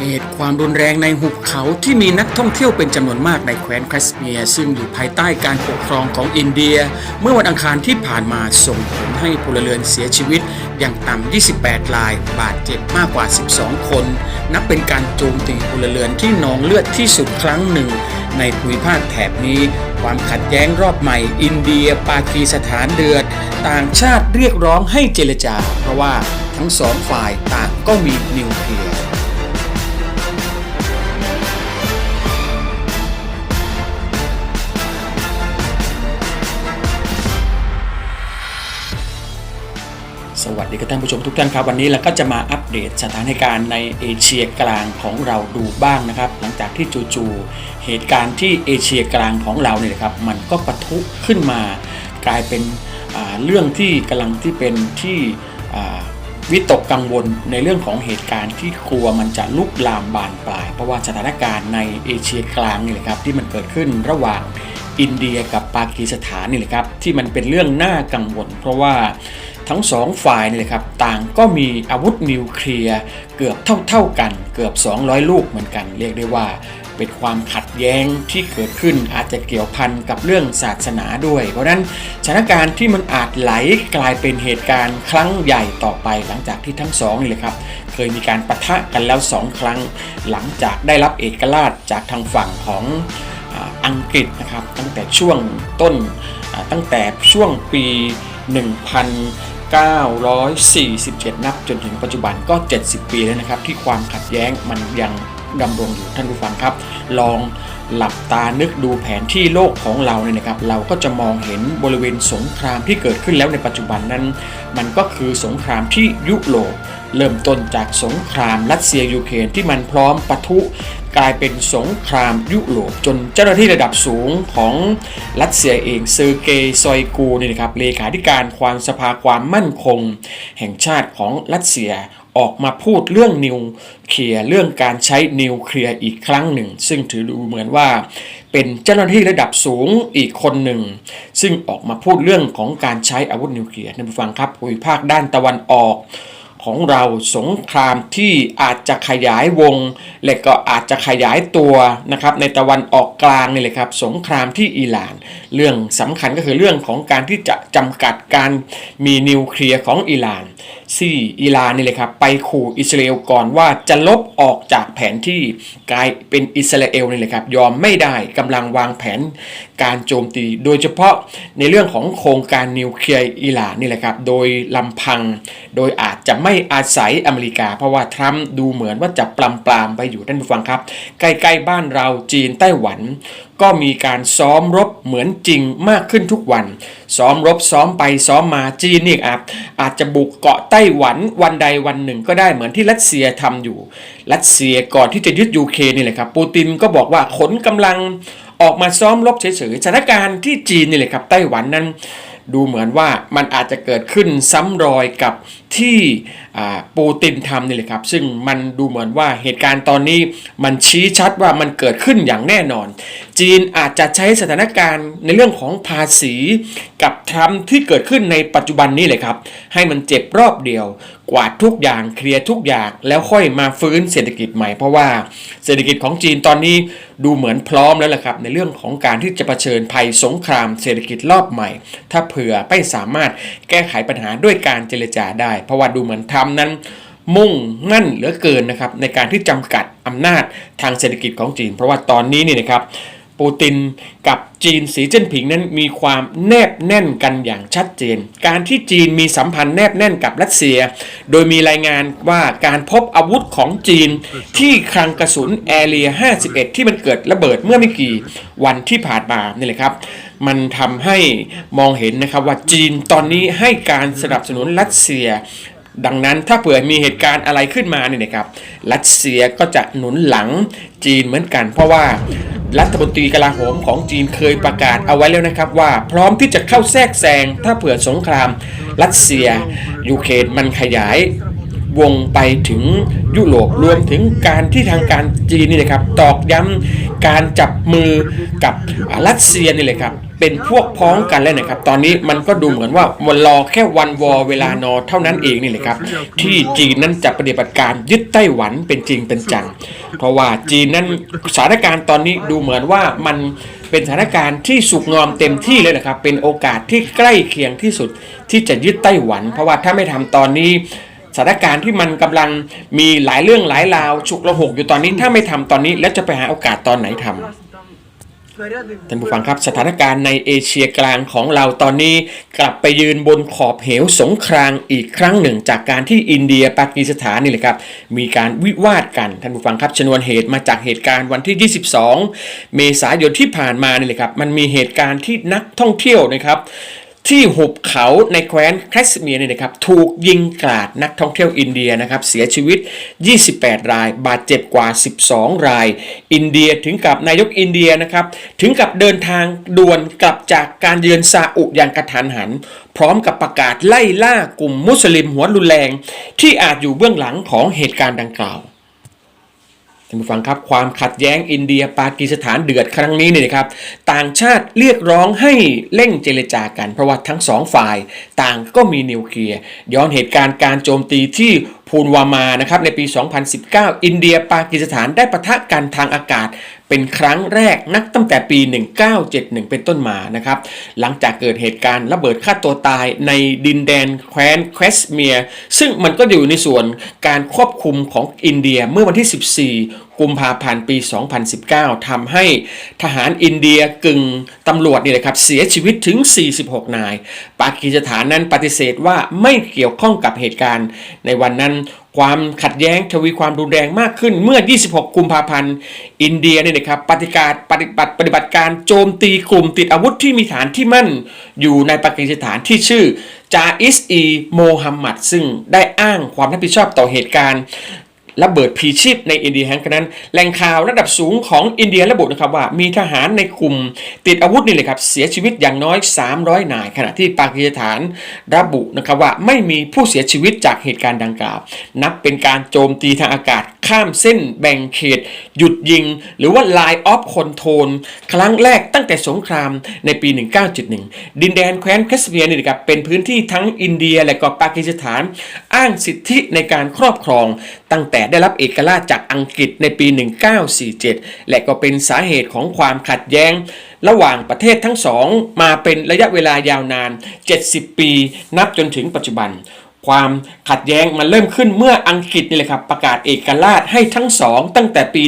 เหตุความรุนแรงในหุบเขาที่มีนักท่องเที่ยวเป็นจำนวนมากในแคว้นแคสเมียร์ซึ่งอยู่ภายใต้การปกครองของอินเดีย เมื่อวันอังคารที่ผ่านมาส่งผลให้พลเรือนเสียชีวิตอย่างต่ำ 28 ราย บาดเจ็บมากกว่า 12 คน นับเป็นการโจมตีพลเรือนที่นองเลือดที่สุดครั้งหนึ่ง ในภูมิภาคแถบนี้ ความขัดแย้งรอบใหม่ อินเดีย ปากีสถานเดือด ต่างชาติเรียกร้องให้เจรจา เพราะว่าทั้งสองฝ่ายต่างก็มีนิวเคลียร์ ดีครับท่านผู้ชมทุกท่านครับวันนี้เราก็จะมาอัปเดตสถานการณ์ในเอเชียกลางของเราดูบ้างนะครับ หลังจากที่จู่ๆเหตุการณ์ที่เอเชียกลางของเราเนี่ยครับมันก็ปะทุขึ้นมากลายเป็นเรื่องที่กำลังที่เป็นที่วิตกกังวลในเรื่องของเหตุการณ์ที่กลัวมันจะลุกลามบานปลาย เพราะว่าสถานการณ์ในเอเชียกลางนี่แหละครับที่มันเกิดขึ้นระหว่างอินเดียกับปากีสถานนี่แหละครับที่มันเป็นเรื่องน่ากังวล เพราะว่า ทั้งสองฝ่ายนี่ยครับต่างก็มีอาวุธนิวเคลียร์เกือบเท่าๆกัน เกือบ 200 ลูกเหมือนกัน เรียกได้ว่าเป็นความขัดแย้งที่เกิดขึ้นอาจจะเกี่ยวพันกับเรื่องศาสนาด้วย เพราะนั้นสถานการณ์ที่มันอาจไหลกลายเป็นเหตุการณ์ครั้งใหญ่ต่อไปหลังจากที่ทั้งสองนี่เลยครับ เคยมีการปะทะกันแล้วสองครั้ง หลังจากได้รับเอกราชจากทางฝั่งของ อังกฤษนะครับตั้งแต่ช่วงต้นตั้งแต่ช่วงปี 1947 นับจนถึงปัจจุบันก็ 70 ปีแล้วนะครับ ที่ความขัดแย้งมันยังดำรงอยู่ท่านผู้ฟังครับ ลองหลับตานึกดูแผนที่โลกของเราเนี่ยนะครับ เราก็จะมองเห็นบริเวณสงครามที่เกิดขึ้นแล้วในปัจจุบันนั้น มันก็คือสงครามที่ยุโรปเริ่มต้นจากสงครามรัสเซียยูเครนที่มันพร้อมปะทุ กลายเป็นสงครามยุโรปจนเจ้าหน้าที่ระดับสูงของรัสเซียเองเซอร์เกย์ซอยกูนี่นะครับเลขาธิการความสภาความมั่นคง แห่งชาติของรัสเซียออกมาพูดเรื่องนิวเคลียร์เรื่องการใช้นิวเคลียร์อีกครั้งหนึ่ง ซึ่งถือดูเหมือนว่า เป็นเจ้าหน้าที่ระดับสูงอีกคนหนึ่ง ซึ่งออกมาพูดเรื่องของการใช้อาวุธนิวเคลียร์ท่านฟังครับภูมิภาคด้านตะวันออก ของเราสงครามที่อาจจะขยายวง และก็อาจจะขยายตัวนะครับในตะวันออกกลางนี่เลยครับสงครามที่อิหร่าน เรื่องสำคัญก็คือเรื่องของการที่จะจำกัดการมีนิวเคลียร์ของอิหร่านที่อิหร่านนี่เลยครับไปขู่อิสราเอลก่อนว่าจะลบออกจากแผนที่กลายเป็นอิสราเอลนี่เลยครับยอมไม่ได้กำลังวางแผน การโจมตี โดยเฉพาะในเรื่องของโครงการนิวเคลียร์อิหร่านนี่แหละครับ โดยลำพัง โดยอาจจะไม่อาศัยอเมริกา เพราะว่าทรัมป์ดูเหมือนว่าจะปลำปลามไปอยู่ท่านผู้ฟังครับ ใกล้ๆบ้านเราจีนไต้หวัน ก็มีการซ้อมรบเหมือนจริงมากขึ้นทุกวัน ซ้อมรบซ้อมไปซ้อมมาจีนนี่อาจอาจจะบุกเกาะไต้หวันวันใดวันหนึ่งก็ได้เหมือนที่รัสเซียทำอยู่ รัสเซียก่อนที่จะยึดยูเครนนี่แหละครับปูตินก็บอกว่าขนกำลัง ออกมาซ้อมรบเฉยๆสถานการณ์ที่จีนนี่แหละครับไต้หวันนั้น ดูเหมือนว่ามันอาจจะเกิดขึ้นซ้ำรอยกับที่ปูตินทำนี่แหละครับ ซึ่งมันดูเหมือนว่าเหตุการณ์ตอนนี้มันชี้ชัดว่ามันเกิดขึ้นอย่างแน่นอน จีนอาจจะใช้สถานการณ์ในเรื่องของภาษีกับทรัมป์ที่เกิดขึ้นในปัจจุบันนี้เลยครับ ให้มันเจ็บรอบเดียว กวาดทุกอย่างเคลียร์ทุกอย่างแล้วค่อยมาฟื้นเศรษฐกิจใหม่เพราะว่าเศรษฐกิจของจีนตอนนี้ดูเหมือนพร้อมแล้วแหละครับ ในเรื่องของการที่จะเผชิญภัยสงครามเศรษฐกิจรอบใหม่ ถ้าเผื่อไม่สามารถแก้ไขปัญหาด้วยการเจรจาได้ เพราะว่าดูเหมือนทรัมป์นั้นมุ่งมั่นเหลือเกินนะครับในการที่จำกัดอำนาจทางเศรษฐกิจของจีน เพราะว่าตอนนี้นี่นะครับ ปูตินกับจีนสีจิ้นผิงนั้นมีความแนบแน่นกันอย่างชัดเจน การที่จีนมีสัมพันธ์แนบแน่นกับรัสเซีย โดยมีรายงานว่าการพบอาวุธของจีนที่คลังกระสุนแอเรีย 51 ที่มันเกิดระเบิดเมื่อไม่กี่วันที่ผ่านมานี่แหละครับ มันทำให้มองเห็นนะครับว่าจีนตอนนี้ให้การสนับสนุนรัสเซียดังนั้นถ้าเผื่อมีเหตุการณ์อะไรขึ้นมาเนี่ยนะครับรัสเซียก็จะหนุนหลังจีนเหมือนกัน เพราะว่า รัฐมนตรีกลาโหมของจีนเคยประกาศเอาไว้แล้วนะครับว่าพร้อมที่จะเข้าแทรกแซงถ้าเผื่อสงครามรัสเซียยูเครนมันขยายวงไปถึงยุโรปรวมถึงการที่ทางการจีนนี่นะครับตอกย้ำการจับมือกับรัสเซียนี่เลยครับ เป็นพวกพ้องกันแล้วนะครับ ตอนนี้มันก็ดูเหมือนว่าวันรอแค่วันวอเวลานอเท่านั้นเองนี่แหละครับ ที่จีนนั้นจะปฏิบัติการยึดไต้หวันเป็นจริงเป็นจัง เพราะว่าจีนนั้นสถานการณ์ตอนนี้ดูเหมือนว่ามันเป็นสถานการณ์ที่สุกงอมเต็มที่เลยนะครับ เป็นโอกาสที่ใกล้เคียงที่สุดที่จะยึดไต้หวัน เพราะว่าถ้าไม่ทำตอนนี้สถานการณ์ที่มันกำลังมีหลายเรื่องหลายราวฉุกระหกอยู่ตอนนี้ถ้าไม่ทำตอนนี้แล้วจะไปหาโอกาสตอนไหนทำ ท่านผู้ฟังครับสถานการณ์ในเอเชียกลางของเราตอนนี้กลับไปยืนบนขอบเหวสงครามอีกครั้งหนึ่ง จากการที่อินเดียปากีสถานนี่แหละครับมีการวิวาทกันท่านผู้ฟังครับชนวนเหตุมาจากเหตุการณ์วันที่ 22 เมษายนที่ผ่านมานี่แหละครับมันมีเหตุการณ์ที่นักท่องเที่ยวนะครับ ที่หุบเขาในแคว้นแคสเมียร์เนี่ยนะครับถูกยิงกราดนักท่องเที่ยวอินเดียนะครับเสียชีวิต 28 ราย บาดเจ็บกว่า 12 ราย อินเดียถึงกับนายกอินเดียนะครับถึงกับเดินทางด่วนกลับจากการเยือนซาอุอย่างกระทันหัน พร้อมกับประกาศไล่ล่ากลุ่มมุสลิมหัวรุนแรง ที่อาจอยู่เบื้องหลังของเหตุการณ์ดังกล่าว ท่านผู้ฟังครับความขัดแย้งอินเดียปากีสถานเดือดครั้งนี้เนี่ยนะครับต่างชาติเรียกร้องให้เร่งเจรจากัน เพราะว่าทั้งสองฝ่าย ต่างก็มีนิวเคลียร์ย้อนเหตุการณ์การโจมตีที่พูนวามานะครับในปี 2019 อินเดียปากีสถานได้ปะทะกันทางอากาศ เป็นครั้งแรกนักตั้งแต่ปี 1971 เป็นต้นมานะครับ หลังจากเกิดเหตุการณ์ระเบิดฆ่าตัวตายในดินแดนแคว้นแควสเมียร์ซึ่งมันก็อยู่ในส่วนการควบคุมของอินเดียเมื่อวันที่ 14 กุมภาพันธ์ปี 2019ทำให้ทหารอินเดียกึ่งตำรวจนี่แหละครับเสียชีวิตถึง 46 นาย ปากีสถานนั้นปฏิเสธว่าไม่เกี่ยวข้องกับเหตุการณ์ ในวันนั้นความขัดแย้งทวีความรุนแรงมากขึ้นเมื่อ 26 กุมภาพันธ์ อินเดียเนี่ยนะครับปฏิการปฏิบัติปฏิบัติการโจมตีกลุ่มติดอาวุธที่มีฐานที่มั่น อยู่ในปากีสถานที่ชื่อจาอิสอีโมฮัมหมัดซึ่งได้อ้างความรับผิดชอบต่อเหตุการณ์ ระเบิดพีชีพในอินเดียแห่งนั้นแหล่งข่าวระดับสูงของอินเดียระบุนะครับว่ามีทหารในกลุ่มติดอาวุธนี่เลยครับเสียชีวิตอย่างน้อย 300 นาย ขณะที่ปากีสถานระบุนะครับว่าไม่มีผู้เสียชีวิตจากเหตุการณ์ดังกล่าว นับเป็นการโจมตีทางอากาศข้ามเส้นแบ่งเขต หยุดยิง หรือว่า Line of Control ครั้งแรกตั้งแต่สงครามในปี 1971 ดินแดนแคว้นแคสเปียร์นี่นะครับเป็นพื้นที่ทั้งอินเดียและก็ปากีสถาน อ้างสิทธิในการครอบครอง ตั้งแต่ได้รับเอกราชจากอังกฤษในปี 1947 และก็เป็นสาเหตุของความขัดแย้ง ระหว่างประเทศทั้งสองมาเป็นระยะเวลายาวนาน 70 ปี นับจนถึงปัจจุบัน ความขัดแย้งมันเริ่มขึ้นเมื่ออังกฤษนี่แหละครับประกาศเอกราชให้ทั้งสองตั้งแต่ปี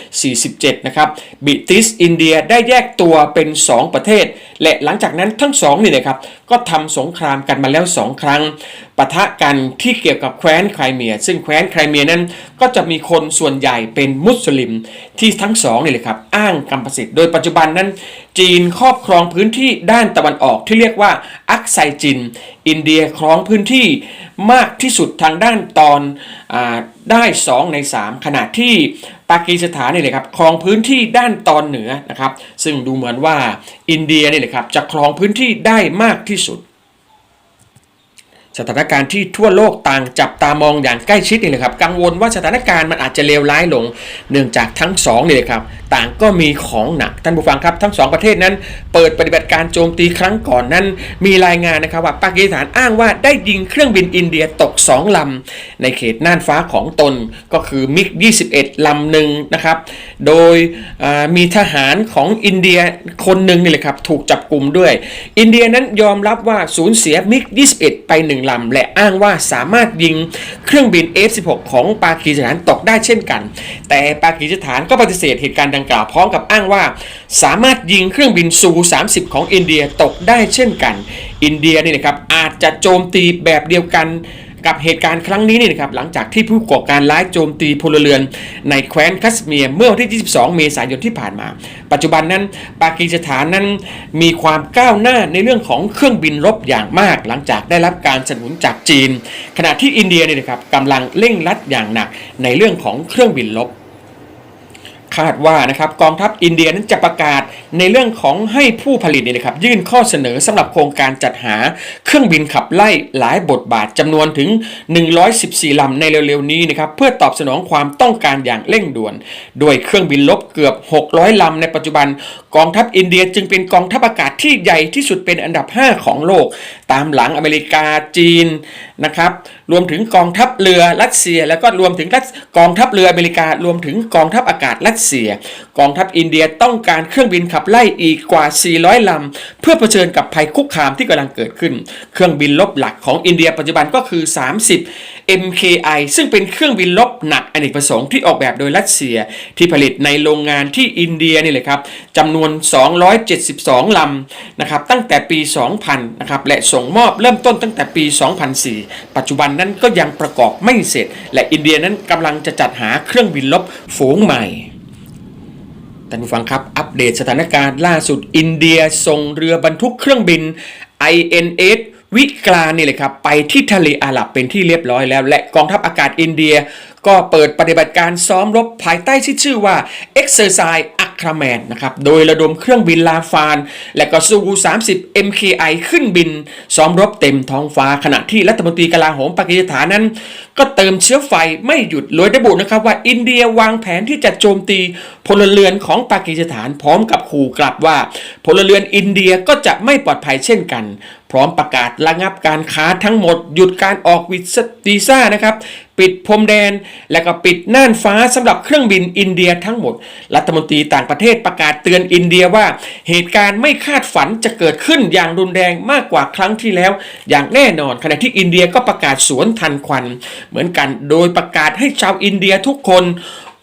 1947 นะครับบิติสอินเดียได้แยกตัวเป็น 2 ประเทศ และหลังจากนั้นทั้งสองนี่นะครับก็ทำสงครามกันมาแล้ว 2 ครั้งปะทะกันที่เกี่ยวกับแคว้นไครเมีย ซึ่งแคว้นไครเมียนั้นก็จะมีคนส่วนใหญ่เป็นมุสลิมที่ทั้งสองนี่เลยครับอ้างกรรมสิทธิ์โดยปัจจุบันนั้น จีนครอบครองพื้นที่ด้านตะวันออกที่เรียกว่าอักไซจิน อินเดียครองพื้นที่มากที่สุดทางด้านตอนอได้ 2 ใน 3 ขณะที่ปากีสถานนี่เลยครับครองพื้นที่ด้านตอนเหนือนะครับซึ่งดูเหมือนว่าอินเดียนี่เลยครับจะครองพื้นที่ได้มากที่สุดสถานการณ์ที่ทั่วโลกต่างจับตามองอย่างใกล้ชิดนี่แหละครับ กังวลว่าสถานการณ์มันอาจจะเลวร้ายลง เนื่องจากทั้งสองนี่เลยครับ ต่างก็มีของหนักท่านผู้ฟังครับ ทั้งสองประเทศนั้น เปิดปฏิบัติการโจมตีครั้งก่อนนั้น มีรายงานนะครับว่าปากีสถานอ้างว่าได้ยิงเครื่องบินอินเดียตก 2 ลำ ในเขตน่านฟ้าของตนก็คือมิก 21 ลำหนึ่งนะครับ โดยมีทหารของอินเดียคนหนึ่งนี่แหละครับถูกจับกลุ่มด้วย อินเดียนั้นยอมรับว่าสูญเสียมิก 21 ไป 1 ลำ และอ้างว่าสามารถยิงเครื่องบิน F16 ของปากีสถานตกได้เช่นกัน แต่ปากีสถานก็ปฏิเสธเหตุการณ์ดังกล่าวพร้อมกับอ้างว่า สามารถยิงเครื่องบินซู30 ของอินเดียตกได้เช่นกัน อินเดียนี่นะครับอาจจะโจมตีแบบเดียวกันกับเหตุการณ์ครั้งนี้นี่นะครับหลังจากที่ผู้ก่อการร้ายโจมตีพลเรือนในแคว้นคัสเมียร์เมื่อวันที่ 22 เมษายนที่ผ่านมา ปัจจุบันนั้นปากีสถานนั้นมีความก้าวหน้าในเรื่องของเครื่องบินรบอย่างมาก หลังจากได้รับการสนับสนุนจากจีน ขณะที่อินเดียเนี่ยนะครับกำลังเร่งรัดอย่างหนักในเรื่องของเครื่องบินรบ คาดว่านะครับกองทัพอินเดียนั้นจะประกาศในเรื่องของให้ผู้ผลิตเนี่ยนะครับยื่นข้อเสนอสำหรับโครงการจัดหาเครื่องบินขับไล่หลายบทบาทจำนวนถึง 114ลำในเร็วๆนี้นะครับเพื่อตอบสนองความต้องการอย่างเร่งด่วนโดยเครื่องบินลบเกือบ 600ลำในปัจจุบัน กองทัพอินเดียจึงเป็นกองทัพอากาศที่ใหญ่ที่สุดเป็นอันดับ 5 ของโลก ตามหลังอเมริกาจีนนะครับรวมถึงกองทัพเรือรัสเซีย แล้วก็รวมถึงกองทัพเรืออเมริการวมถึงกองทัพอากาศรัสเซีย กองทัพอินเดียต้องการเครื่องบินขับไล่อีกกว่า 400 ลำ เพื่อเผชิญกับภัยคุกคามที่กำลังเกิดขึ้น เครื่องบินลบหลักของอินเดียปัจจุบันก็คือ 30 MKI ซึ่งเป็นเครื่องบินลบหนักอเนกประสงค์ที่ออกแบบโดยรัสเซีย ที่ผลิตในโรงงานที่อินเดียนี่เลยครับจำนวน 272 ลำนะครับตั้งแต่ปี 2000 นะครับและส่งมอบเริ่มต้นตั้งแต่ปี 2004 ปัจจุบันนั้นก็ยังประกอบไม่เสร็จ และอินเดียนั้นกำลังจะจัดหาเครื่องบินลบฝูงใหม่ ท่านผู้ฟังครับอัปเดตสถานการณ์ล่าสุดอินเดียส่งเรือบรรทุกเครื่องบิน INS วิกลานี่เลยครับไปที่ทะเลอาหรับเป็นที่เรียบร้อยแล้ว และกองทัพอากาศอินเดีย ก็เปิดปฏิบัติการซ้อมรบภายใต้ชื่อว่า Exercise อัครแมนนะครับโดยระดมเครื่องบินลาฟาน และก็ซู30 MKI ขึ้นบิน ซ้อมรบเต็มท้องฟ้าขณะที่รัฐมนตรีกลาโหมปากีสถานนั้น ก็ เติมเชื้อไฟไม่หยุดโดยระบุนะครับว่าอินเดียวางแผนที่จะโจมตีพลเรือนของปากีสถาน พร้อมกับขู่กลับว่า พลเรือนอินเดียก็จะไม่ปลอดภัยเช่นกัน พร้อมประกาศระงับการค้าทั้งหมด หยุดการออกวีซ่านะครับ ปิดพรมแดน และก็ปิดน่านฟ้าสำหรับเครื่องบินอินเดียทั้งหมด รัฐมนตรีต่างประเทศประกาศเตือนอินเดียว่า เหตุการณ์ไม่คาดฝันจะเกิดขึ้นอย่างรุนแรงมากกว่าครั้งที่แล้ว อย่างแน่นอนขณะที่อินเดียก็ประกาศสวนทันควัน เหมือนกันโดยประกาศให้ชาวอินเดียทุกคน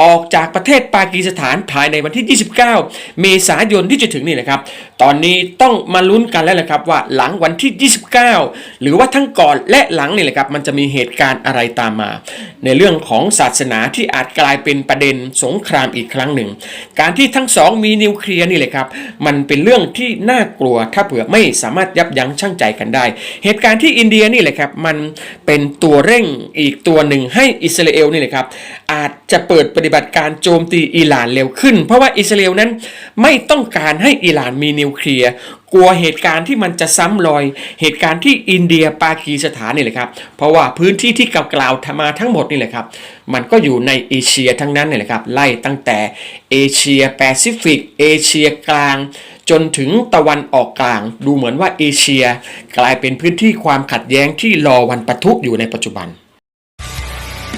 ออกจากประเทศปากีสถานภายในวันที่ 29 เมษายนที่จะถึงนี่นะครับ ตอนนี้ต้องมาลุ้นกันแล้วนะครับว่าหลังวันที่ 29 หรือว่าทั้งก่อนและหลังนี่แหละครับมันจะมีเหตุการณ์อะไรตามมา ในเรื่องของศาสนาที่อาจกลายเป็นประเด็นสงครามอีกครั้งหนึ่ง การที่ทั้งสองมีนิวเคลียร์นี่แหละครับ มันเป็นเรื่องที่น่ากลัวถ้าเผื่อไม่สามารถยับยั้งชั่งใจกันได้ เหตุการณ์ที่อินเดียนี่แหละครับมันเป็นตัวเร่งอีกตัวหนึ่งให้อิสราเอลนี่แหละครับอาจจะเปิดประเดฏิบัติการโจมตีอิหร่านเร็วขึ้น เพราะว่าอิสราเอลนั้นไม่ต้องการให้อิหร่านมีนิวเคลียร์กลัวเหตุการณ์ที่มันจะซ้ำรอย เหตุการณ์ที่อินเดียปากีสถานนี่แหละครับเพราะว่าพื้นที่ที่กล่าวๆมาทั้งหมดนี่แหละครับมันก็อยู่ในเอเชียทั้งนั้นนี่แหละครับไล่ตั้งแต่เอเชียแปซิฟิกเอเชียกลาง จนถึงตะวันออกกลาง ดูเหมือนว่าเอเชีย กลายเป็นพื้นที่ความขัดแย้งที่รอวันปะทุอยู่ในปัจจุบัน